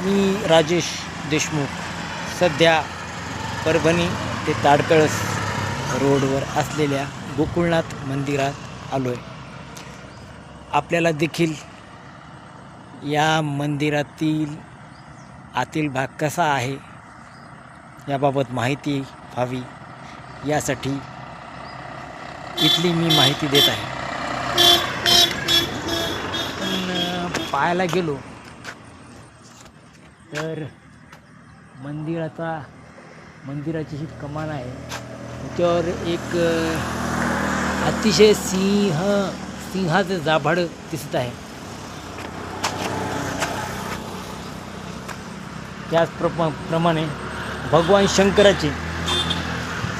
मी राजेश देशमुख. सध्या परभणी ते ताडकळस रोडवर असलेल्या गोकुळनाथ मंदिरात आलो आहे आपल्याला देखील या मंदिरातील आतील भाग कसा आहे याबाबत माहिती व्हावी. यासाठी इथली मी माहिती देत आहे. पण पाहायला गेलो तर मंदिराचा मंदिराची ही कमान आहे. त्याच्यावर एक अतिशय सिंह सिंहाचं जाभाड दिसत आहे. त्याच प्रमा प्रमाणे भगवान शंकराचे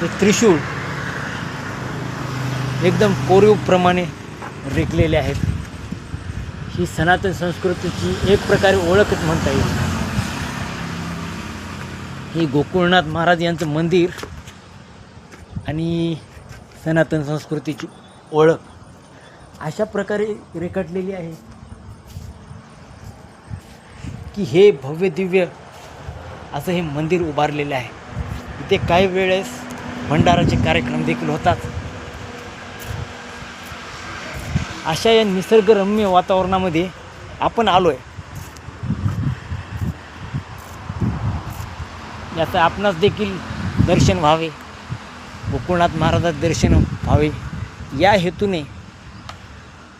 ते त्रिशूळ एकदम कोरीवप्रमाणे रेखलेले आहेत. ही सनातन संस्कृतीची एक प्रकारे ओळखच म्हणता येईल. हे गोकुळनाथ महाराज यांचं मंदिर आणि सनातन संस्कृतीची ओळख अशा प्रकारे रेखाटलेली आहे की हे भव्य दिव्य असं हे मंदिर उभारलेलं आहे. इथे काही वेळेस भंडाराचे कार्यक्रम देखील होतात. अशा या निसर्गरम्य वातावरणामध्ये आपण आलो आहे याचं आपणास देखील दर्शन व्हावे. गोकुळनाथ महाराजात दर्शन व्हावे. या हेतूने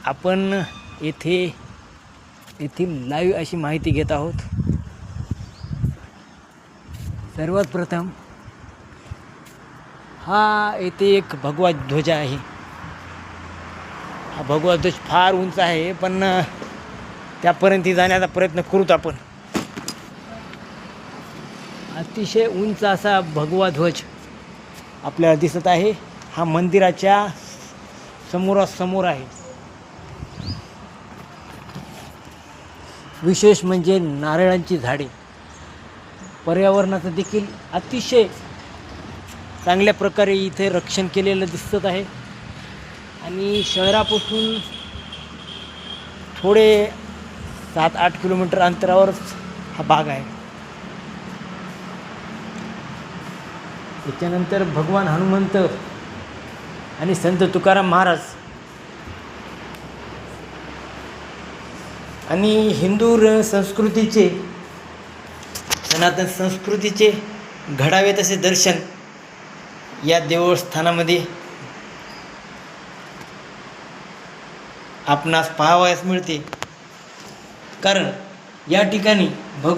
आपण येथे येथील लाईव्ह अशी माहिती घेत आहोत. सर्वात प्रथम हा येथे एक भगवा ध्वज आहे. हा भगवा ध्वज फार उंच आहे पण त्यापर्यंत जाण्याचा प्रयत्न करूत आपण. अतिशय उंच असा भगवा ध्वज आपल्याला दिसत आहे. हा मंदिराच्या समोरासमोर आहे. विशेष म्हणजे नारळांची झाडे. पर्यावरणाचं देखील अतिशय चांगल्या प्रकारे इथे रक्षण केलेलं दिसत आहे. आणि शहरापासून थोडे सात आठ किलोमीटर अंतरावरच हा भाग आहे. त्याच्यानंतर भगवान हनुमंत आणि संत तुकाराम महाराज. आणि हिंदू संस्कृतीचे सनातन संस्कृतीचे घडावे तसे दर्शन या देवस्थानामध्ये आपणास पाहावयास मिळते. कारण या ठिकाणी भगवान